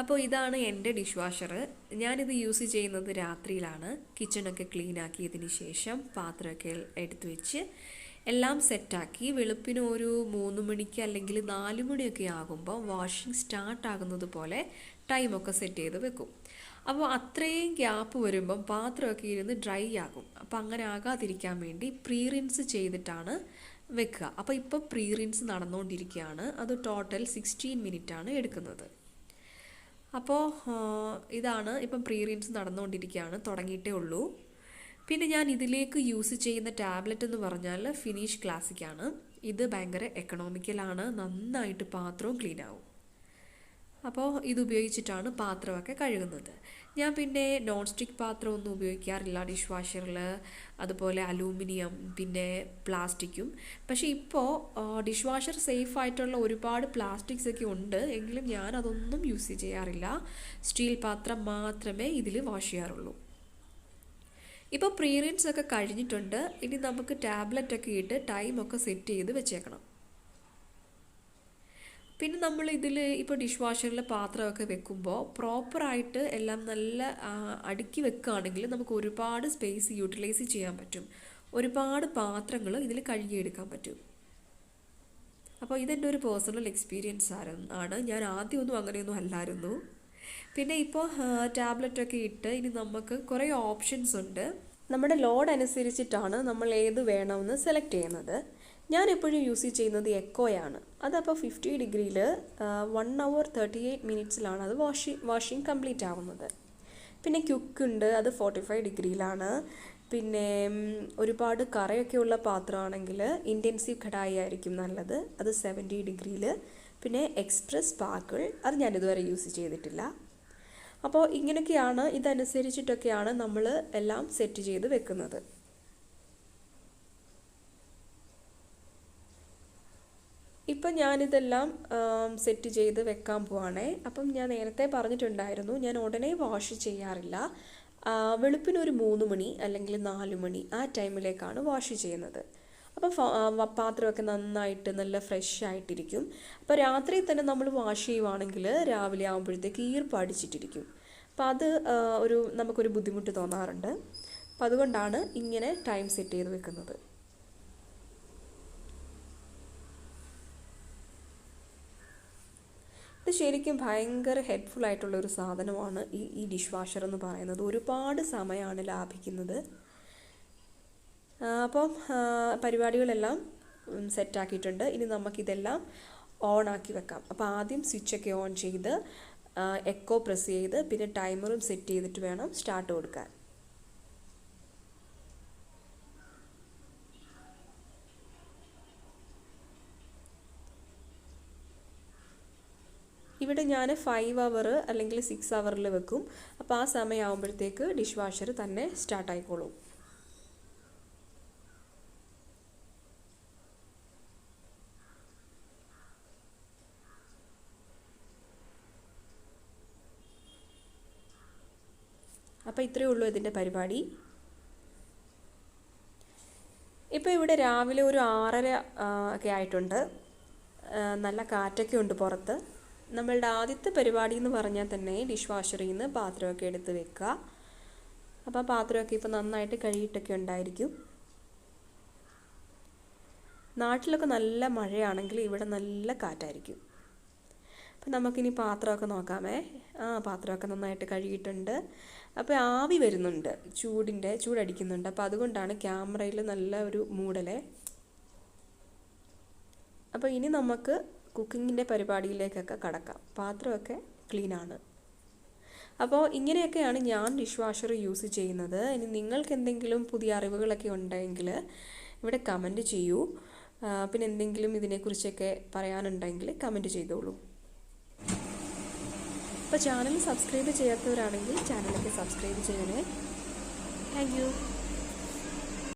അപ്പോൾ ഇതാണ് എന്റെ ഡിഷ് വാഷർ ഞാനിത് യൂസ് ചെയ്യുന്നത് രാത്രിയിലാണ്. കിച്ചണൊക്കെ ക്ലീൻ ആക്കിയതിന് ശേഷം പാത്രമൊക്കെ എടുത്തു വെച്ച് എല്ലാം സെറ്റാക്കി വെളുപ്പിന് ഒരു മൂന്ന് മണിക്ക് അല്ലെങ്കിൽ നാല് മണിയൊക്കെ ആകുമ്പോൾ വാഷിംഗ് സ്റ്റാർട്ട് ആകുന്നത് പോലെ ടൈമൊക്കെ സെറ്റ് ചെയ്ത് വെക്കും. അപ്പോൾ അത്രയും ഗ്യാപ്പ് വരുമ്പം പാത്രമൊക്കെ ഇരുന്ന് ഡ്രൈ ആകും. അപ്പോൾ അങ്ങനെ ആകാതിരിക്കാൻ വേണ്ടി പ്രീ റിൻസ് ചെയ്തിട്ടാണ് വെക്കുക. അപ്പോൾ ഇപ്പോൾ പ്രീ റിൻസ് നടന്നുകൊണ്ടിരിക്കുകയാണ് അത് ടോട്ടൽ സിക്സ്റ്റീൻ മിനിറ്റാണ് എടുക്കുന്നത്. അപ്പോൾ ഇതാണ് ഇപ്പം പ്രീ റിൻസ് നടന്നുകൊണ്ടിരിക്കുകയാണ് തുടങ്ങിയിട്ടേ ഉള്ളൂ. പിന്നെ ഞാൻ ഇതിലേക്ക് യൂസ് ചെയ്യുന്ന ടാബ്ലറ്റ് എന്ന് പറഞ്ഞാൽ ഫിനിഷ് ക്ലാസിക്കാണ് ഇത് ഭയങ്കര എക്കണോമിക്കലാണ് നന്നായിട്ട് പാത്രവും ക്ലീൻ ആവും. അപ്പോൾ ഇത് ഉപയോഗിച്ചിട്ടാണ് പാത്രമൊക്കെ കഴുകുന്നത്. ഞാൻ പിന്നെ നോൺ സ്റ്റിക്ക് പാത്രമൊന്നും ഉപയോഗിക്കാറില്ല. ഡിഷ് വാഷറിൽ അതുപോലെ അലൂമിനിയം പിന്നെ പ്ലാസ്റ്റിക്കും പക്ഷേ ഇപ്പോൾ ഡിഷ് വാഷർ സേഫ് ആയിട്ടുള്ള ഒരുപാട് പ്ലാസ്റ്റിക്സ് ഒക്കെ ഉണ്ട്. എങ്കിലും ഞാൻ അതൊന്നും യൂസ് ചെയ്യാറില്ല. സ്റ്റീൽ പാത്രം മാത്രമേ ഇതിൽ വാഷ് ചെയ്യാറുള്ളൂ. ഇപ്പോൾ പ്രീറിയൻസ് ഒക്കെ കഴിഞ്ഞിട്ടുണ്ട്. ഇനി നമുക്ക് ടാബ്ലറ്റ് ഒക്കെ ഇട്ട് ടൈമൊക്കെ സെറ്റ് ചെയ്ത് വെച്ചേക്കണം. പിന്നെ നമ്മൾ ഇതിൽ ഇപ്പോൾ ഡിഷ് വാഷറിൽ പാത്രമൊക്കെ വെക്കുമ്പോൾ പ്രോപ്പറായിട്ട് എല്ലാം നല്ല അടുക്കി വെക്കുകയാണെങ്കിൽ നമുക്ക് ഒരുപാട് സ്പേസ് യൂട്ടിലൈസ് ചെയ്യാൻ പറ്റും. ഒരുപാട് പാത്രങ്ങൾ ഇതിൽ കഴുകിയെടുക്കാൻ പറ്റും. അപ്പോൾ ഇതെന്റെ ഒരു പേഴ്സണൽ എക്സ്പീരിയൻസ് ആണ്. ഞാൻ ആദ്യമൊന്നും അങ്ങനെയൊന്നും അല്ലായിരുന്നു. പിന്നെ ഇപ്പോൾ ടാബ്ലറ്റൊക്കെ ഇട്ട് ഇനി നമുക്ക് കുറേ ഓപ്ഷൻസ് ഉണ്ട്. നമ്മുടെ ലോഡ് അനുസരിച്ചിട്ടാണ് നമ്മൾ ഏത് വേണമെന്ന് സെലക്ട് ചെയ്യുന്നത്. ഞാൻ എപ്പോഴും യൂസ് ചെയ്യുന്നത് എക്കോയാണ് അതപ്പോൾ ഫിഫ്റ്റി ഡിഗ്രിയിൽ വൺ അവർ തേർട്ടി എയ്റ്റ് മിനിറ്റ്സിലാണ് അത് വാഷി വാഷിംഗ് കംപ്ലീറ്റ് ആവുന്നത്. പിന്നെ ക്യുക്ക് ഉണ്ട് അത് ഫോർട്ടി ഫൈവ് ഡിഗ്രിയിലാണ്. പിന്നെ ഒരുപാട് കറയൊക്കെ ഉള്ള പാത്രമാണെങ്കിൽ ഇന്റൻസീവ് കടായി ആയിരിക്കും നല്ലത്. അത് സെവന്റി ഡിഗ്രിയിൽ പിന്നെ എക്സ്പ്രസ് പാക്കിൾ അത് ഞാൻ ഇതുവരെ യൂസ് ചെയ്തിട്ടില്ല. അപ്പോൾ ഇങ്ങനെയൊക്കെയാണ് ഇതനുസരിച്ചിട്ടൊക്കെയാണ് നമ്മൾ എല്ലാം സെറ്റ് ചെയ്ത് വെക്കുന്നത്. ഇപ്പം ഞാനിതെല്ലാം സെറ്റ് ചെയ്ത് വെക്കാൻ പോവാണേ. അപ്പം ഞാൻ നേരത്തെ പറഞ്ഞിട്ടുണ്ടായിരുന്നു ഞാൻ ഉടനെ വാഷ് ചെയ്യാറില്ല. വെളുപ്പിന് ഒരു മൂന്ന് മണി അല്ലെങ്കിൽ നാല് മണി ആ ടൈമിലേക്കാണ് വാഷ് ചെയ്യുന്നത്. അപ്പോൾ പാത്രമൊക്കെ നന്നായിട്ട് നല്ല ഫ്രഷ് ആയിട്ടിരിക്കും. അപ്പോൾ രാത്രി തന്നെ നമ്മൾ വാഷ് ചെയ്യുവാണെങ്കിൽ രാവിലെ ആകുമ്പോഴത്തേക്ക് ഈർപ്പ് അടിച്ചിട്ടിരിക്കും. അപ്പോൾ അത് ഒരു നമുക്കൊരു ബുദ്ധിമുട്ട് തോന്നാറുണ്ട്. അപ്പോൾ അതുകൊണ്ടാണ് ഇങ്ങനെ ടൈം സെറ്റ് ചെയ്ത് വെക്കുന്നത്. ശരിക്കും ഭയങ്കര ഹെൽപ്ഫുൾ ആയിട്ടുള്ള ഒരു സാധനമാണ് ഈ ഈ ഡിഷ് വാഷർ എന്ന് പറയുന്നത്. ഒരുപാട് സമയമാണ് ലാഭിക്കുന്നത്. അപ്പം പരിപാടികളെല്ലാം സെറ്റാക്കിയിട്ടുണ്ട് ഇനി നമുക്കിതെല്ലാം ഓൺ ആക്കി വെക്കാം. അപ്പോൾ ആദ്യം സ്വിച്ചൊക്കെ ഓൺ ചെയ്ത് എക്കോ പ്രസ് ചെയ്ത് പിന്നെ ടൈമറും സെറ്റ് ചെയ്തിട്ട് വേണം സ്റ്റാർട്ട് കൊടുക്കാൻ. ഇവിടെ ഞാൻ ഫൈവ് അവർ അല്ലെങ്കിൽ സിക്സ് അവറിൽ വെക്കും. അപ്പോൾ ആ സമയമാകുമ്പോഴത്തേക്ക് ഡിഷ് വാഷർ തന്നെ സ്റ്റാർട്ടായിക്കോളും അപ്പോൾ ഇത്രയേ ഉള്ളൂ ഇതിന്റെ പരിപാടി. ഇപ്പോൾ ഇവിടെ രാവിലെ ഒരു ആറര ഒക്കെ ആയിട്ടുണ്ട്. നല്ല കാറ്റൊക്കെ ഉണ്ട് പുറത്ത്. നമ്മളുടെ ആദ്യത്തെ പരിപാടി എന്ന് പറഞ്ഞാൽ തന്നെ ഡിഷ് വാഷറിൽ നിന്ന് പാത്രമൊക്കെ എടുത്ത് വെക്കുക. അപ്പോൾ പാത്രമൊക്കെ ഇപ്പോൾ നന്നായിട്ട് കഴുകിയിട്ടൊക്കെ ഉണ്ടായിരിക്കും. നാട്ടിലൊക്കെ നല്ല മഴയാണെങ്കിൽ ഇവിടെ നല്ല കാറ്റായിരിക്കും. അപ്പം നമുക്കിനി പാത്രമൊക്കെ നോക്കാമേ. ആ പാത്രമൊക്കെ നന്നായിട്ട് കഴുകിയിട്ടുണ്ട്. അപ്പോൾ ആവി വരുന്നുണ്ട്. ചൂടിന്റെ ചൂടടിക്കുന്നുണ്ട്. അപ്പോൾ അതുകൊണ്ടാണ് ക്യാമറയിൽ നല്ല ഒരു മൂടലേ. അപ്പോൾ ഇനി നമുക്ക് കുക്കിങ്ങിന്റെ പരിപാടിയിലേക്കൊക്കെ കടക്കാം. പാത്രമൊക്കെ ക്ലീനാണ്. അപ്പോൾ ഇങ്ങനെയൊക്കെയാണ് ഞാൻ ഡിഷ് വാഷർ യൂസ് ചെയ്യുന്നത്. ഇനി നിങ്ങൾക്ക് എന്തെങ്കിലും പുതിയ അറിവുകളൊക്കെ ഉണ്ടെങ്കിൽ ഇവിടെ കമന്റ് ചെയ്യൂ. പിന്നെ എന്തെങ്കിലും ഇതിനെക്കുറിച്ചൊക്കെ പറയാനുണ്ടെങ്കിൽ കമന്റ് ചെയ്തോളൂ. അപ്പോൾ ചാനൽ സബ്സ്ക്രൈബ് ചെയ്യാത്തവരാണെങ്കിൽ ചാനലൊക്കെ സബ്സ്ക്രൈബ് ചെയ്യണേ. താങ്ക്